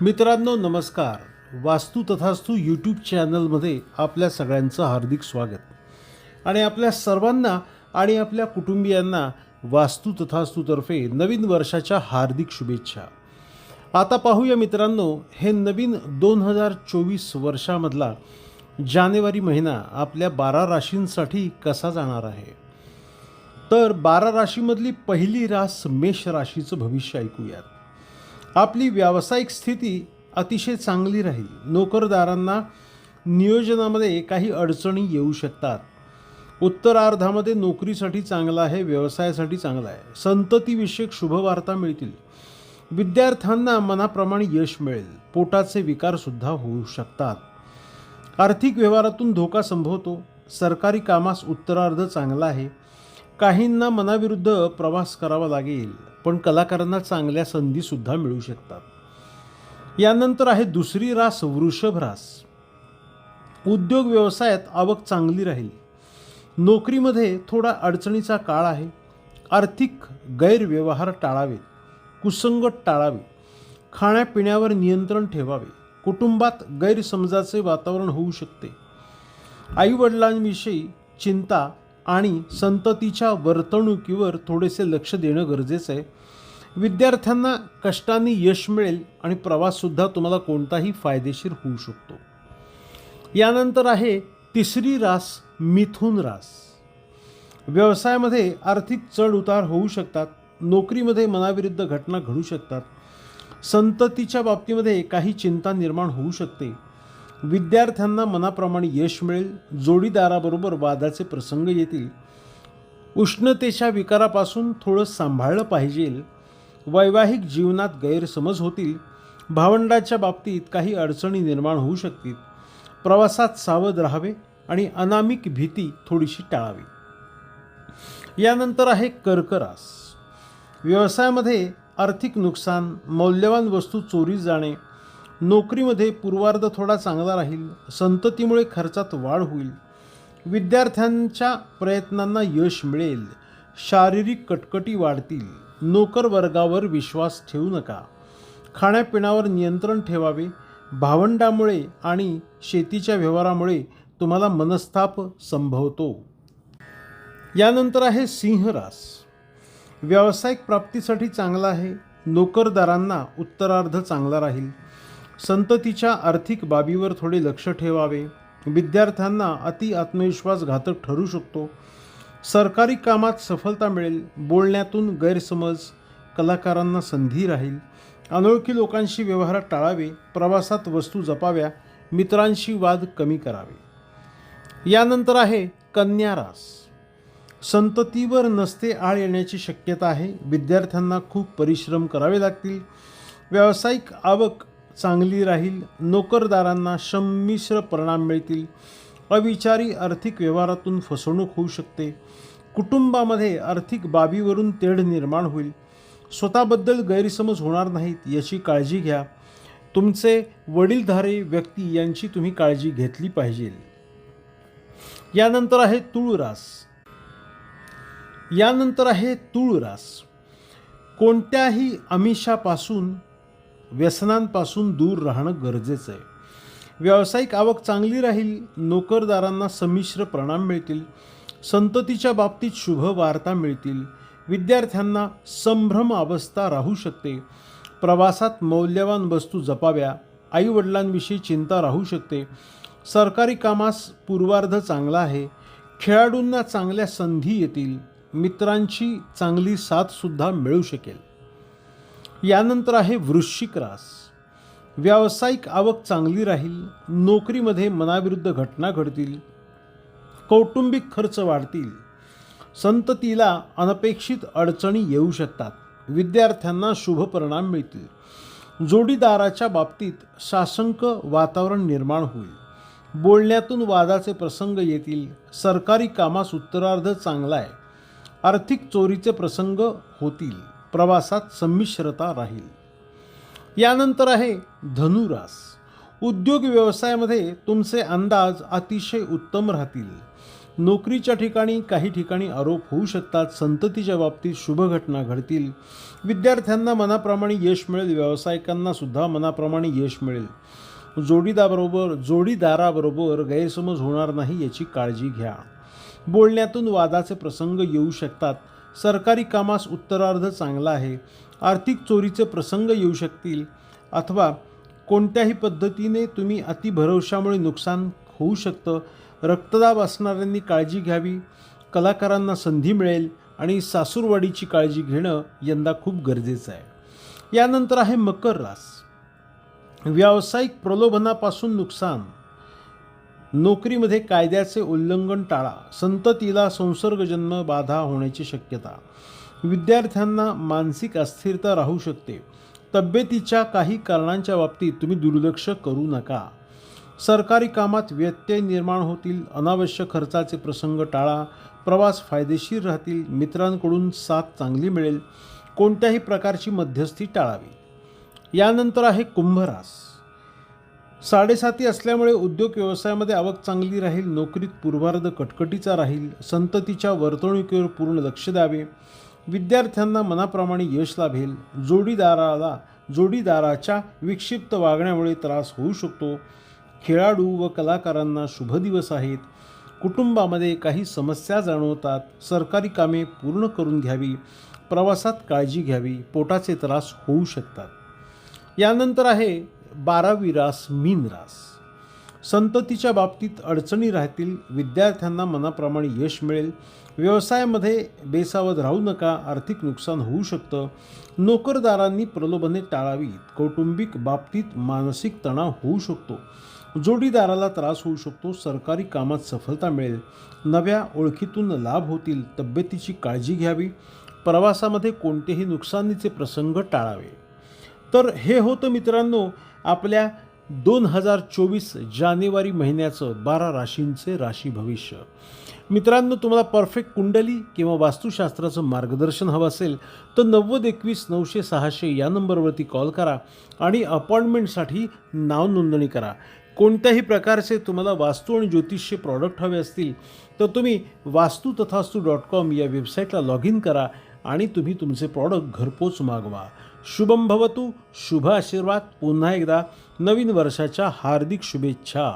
मित्रांनो नमस्कार. वास्तू तथास्तू यूट्यूब चॅनलमध्ये आपल्या सगळ्यांचं हार्दिक स्वागत. आणि आपल्या सर्वांना आणि आपल्या कुटुंबियांना वास्तू तथास्तूतर्फे नवीन वर्षाच्या हार्दिक शुभेच्छा. आता पाहूया मित्रांनो हे नवीन दोन हजार चोवीस वर्षामधला जानेवारी महिना आपल्या बारा राशींसाठी कसा जाणार आहे? तर बारा राशीमधली पहिली रास मेष राशीचं भविष्य ऐकूयात. आपली व्यावसायिक स्थिती अतिशय चांगली राहील. नोकरदारांना नियोजनामध्ये काही अडचणी येऊ शकतात. उत्तरार्धामध्ये नोकरीसाठी चांगला आहे व्यवसायासाठी चांगला आहे. संततीविषयक शुभवार्ता मिळतील. विद्यार्थ्यांना मनाप्रमाणे यश मिळेल. पोटाचे विकारसुद्धा होऊ शकतात. आर्थिक व्यवहारातून धोका संभवतो. सरकारी कामास उत्तरार्ध चांगला आहे. काहींना मनाविरुद्ध प्रवास करावा लागेल. पण कलाकारांना चांगल्या संधीसुद्धा मिळू शकतात. यानंतर आहे दुसरी रास वृषभ रास. उद्योग व्यवसायात आवक चांगली राहील. नोकरीमध्ये थोडा अडचणीचा काळ आहे. आर्थिक गैरव्यवहार टाळावेत. कुसंगत टाळावे. खाण्यापिण्यावर नियंत्रण ठेवावे. कुटुंबात गैरसमजाचे वातावरण होऊ शकते. आईवडिलांविषयी चिंता आणि संततीच्या वर्तणुकीवर थोडेसे लक्ष देणं गरजेचं आहे. विद्यार्थ्यांना कष्टाने यश मिळेल आणि प्रवाससुद्धा तुम्हाला कोणताही फायदेशीर होऊ शकतो. यानंतर आहे तिसरी रास मिथुन रास. व्यवसायामध्ये आर्थिक चढउतार होऊ शकतात नोकरीमध्ये मनाविरुद्ध घटना घडू शकतात संततीच्या बाबतीमध्ये काही चिंता निर्माण होऊ शकते विद्यार्थ्यांना मनाप्रमाणे यश मिळेल जोडीदाराबरोबर वादाचे प्रसंग येतील. उष्णतेच्या विकारापासून थोडं सांभाळलं पाहिजे. वैवाहिक जीवनात गैरसमज होतील. भावंडाच्या बाबतीत काही अडचणी निर्माण होऊ शकतील. प्रवासात सावध राहावे आणि अनामिक भीती थोडीशी टाळावी. यानंतर आहे कर्करास. व्यवसायामध्ये आर्थिक नुकसान मौल्यवान वस्तू चोरी जाणे नोकरीमध्ये पूर्वार्ध थोडा चांगला राहील संततीमुळे खर्चात वाढ होईल. विद्यार्थ्यांच्या प्रयत्नांना यश मिळेल. शारीरिक कटकटी वाढतील. नोकर वर्गावर विश्वास ठेवू नका. खाण्यापिण्यावर नियंत्रण ठेवावे. भावंडामुळे आणि शेतीच्या व्यवहारामुळे तुम्हाला मनस्ताप संभवतो. यानंतर आहे सिंहरास. व्यावसायिक प्राप्तीसाठी चांगला आहे. नोकरदारांना उत्तरार्ध चांगला राहील. संततीच्या आर्थिक बाबीवर थोडे लक्ष ठेवावे. विद्यार्थ्यांना अति आत्मविश्वास घातक ठरू शकतो. सरकारी कामात सफलता मिळेल. बोलण्यातून गैरसमज कलाकारांना संधी राहील. अनोळखी लोकांशी व्यवहार टाळावे. प्रवासात वस्तू जपाव्या. मित्रांशी वाद कमी करावे. यानंतर आहे कन्या रास. संततीवर नसते आळ येण्याची शक्यता आहे. विद्यार्थ्यांना खूप परिश्रम करावे लागतील. व्यावसायिक आवक चांगली राहील नोकरदारांना संमिश्र परिणाम मिळतील. अविचारी आर्थिक व्यवहारातून फसवणूक होऊ शकते. कुटुंबामध्ये आर्थिक बाबीवरून तेढ निर्माण होईल. स्वतःबद्दल गैरसमज होणार नाहीत याची काळजी घ्या. तुमचे वडीलधारे व्यक्ती यांची तुम्ही काळजी घेतली पाहिजे. यानंतर आहे तुळरास यानंतर आहे तुळरास कोणत्याही आमिषापासून व्यसनांपासून दूर राहणं गरजेचं आहे. व्यावसायिक आवक चांगली राहील नोकरदारांना संमिश्र परिणाम मिळतील संततीच्या बाबतीत शुभ वार्ता मिळतील विद्यार्थ्यांना संभ्रम अवस्था राहू शकते प्रवासात मौल्यवान वस्तू जपाव्या आईवडिलांविषयी चिंता राहू शकते सरकारी कामास पूर्वार्ध चांगला आहे खेळाडूंना चांगल्या संधी येतील मित्रांची चांगली साथसुद्धा मिळू शकेल. यानंतर आहे वृश्चिक रास. व्यावसायिक आवक चांगली राहील नोकरीमध्ये मनाविरुद्ध घटना घडतील कौटुंबिक खर्च वाढतील संततीला अनपेक्षित अडचणी येऊ शकतात विद्यार्थ्यांना शुभ परिणाम मिळतील. जोडीदाराच्या बाबतीत साशंक वातावरण निर्माण होईल. बोलण्यातून वादाचे प्रसंग येतील सरकारी कामास उत्तरार्ध चांगला आहे आर्थिक चोरीचे प्रसंग होतील. प्रवासात संमिश्रता राहील. यानंतर आहे धनुरास. उद्योग व्यवसायामध्ये तुमचे अंदाज अतिशय उत्तम राहतील. नोकरीच्या ठिकाणी काही ठिकाणी आरोप होऊ शकतात संततीच्या बाबतीत शुभ घटना घडतील. विद्यार्थ्यांना मनाप्रमाणे यश मिळेल व्यावसायिकांना सुद्धा मनाप्रमाणे यश मिळेल. जोडीदाबरोबर जोडीदाराबरोबर गैरसमज होणार नाही याची काळजी घ्या. बोलण्यातून वादाचे प्रसंग येऊ शकतात सरकारी कामास उत्तरार्ध चांगला आहे. आर्थिक चोरीचे प्रसंग येऊ शकतील. अथवा कोणत्याही पद्धतीने तुम्ही अतिभरवशामुळे नुकसान होऊ शकतं. रक्तदाब असणाऱ्यांनी काळजी घ्यावी. कलाकारांना संधी मिळेल आणि सासूरवाडीची काळजी घेणं यंदा खूप गरजेचं आहे. यानंतर आहे मकर रास. व्यावसायिक प्रलोभनापासून नुकसान. नोकरीमध्ये कायद्याचे उल्लंघन टाळा. संततीला संसर्गजन्य बाधा होण्याची शक्यता. विद्यार्थ्यांना मानसिक अस्थिरता राहू शकते. तब्येतीच्या काही कारणांच्या बाबतीत तुम्ही दुर्लक्ष करू नका. सरकारी कामात व्यत्यय निर्माण होतील अनावश्यक खर्चाचे प्रसंग टाळा प्रवास फायदेशीर राहतील मित्रांकडून साथ चांगली मिळेल कोणत्याही प्रकारची मध्यस्थी टाळावी. यानंतर आहे कुंभरास. साडेसाती असल्यामुळे उद्योग व्यवसायामध्ये आवक चांगली राहील नोकरीत पूर्वार्ध कटकटीचा राहील संततीच्या वर्तणुकीवर पूर्ण लक्ष द्यावे. विद्यार्थ्यांना मनाप्रमाणे यश लाभेल. जोडीदाराला जोडीदाराच्या विक्षिप्त वागण्यामुळे त्रास होऊ शकतो. खेळाडू व कलाकारांना शुभ दिवस आहेत. कुटुंबामध्ये काही समस्या जाणवतात. सरकारी कामे पूर्ण करून घ्यावी. प्रवासात काळजी घ्यावी. पोटाचे त्रास होऊ शकतात. यानंतर आहे बारावी रास मीन रास. संततीच्या बाबतीत अडचणी राहतील विद्यार्थ्यांना मनाप्रमाणे यश मिळेल. व्यवसायामध्ये बेसावध राहू नका आर्थिक नुकसान होऊ शकतं. नोकरदारांनी प्रलोभने टाळावीत. कौटुंबिक बाबतीत मानसिक तणाव होऊ शकतो. जोडीदाराला त्रास होऊ शकतो सरकारी कामात सफलता मिळेल. नव्या ओळखीतून लाभ होतील तब्येतीची काळजी घ्यावी. प्रवासामध्ये कोणतेही नुकसानीचे प्रसंग टाळावे. तर हे होतं मित्रांनो आपल्या दोन हजार चोवीस जानेवारी महिन्याचं बारा राशींचे राशी भविष्य. मित्रांनो तुम्हाला परफेक्ट कुंडली किंवा वास्तुशास्त्राचं मार्गदर्शन हवं असेल तर नव्वद एकवीस नऊशे सहाशे या नंबरवरती कॉल करा आणि अपॉइंटमेंटसाठी नाव नोंदणी करा. कोणत्याही प्रकारचे तुम्हाला वास्तू आणि ज्योतिषचे प्रॉडक्ट हवे असतील तर तुम्ही वास्तू तथास्तू डॉट कॉम या वेबसाईटला लॉग इन करा आणि तुम्ही तुमचे प्रॉडक्ट घरपोच मागवा. शुभम भवतु शुभ आशीर्वाद पुन्हा एकदा नवीन वर्षाच्या हार्दिक शुभेच्छा.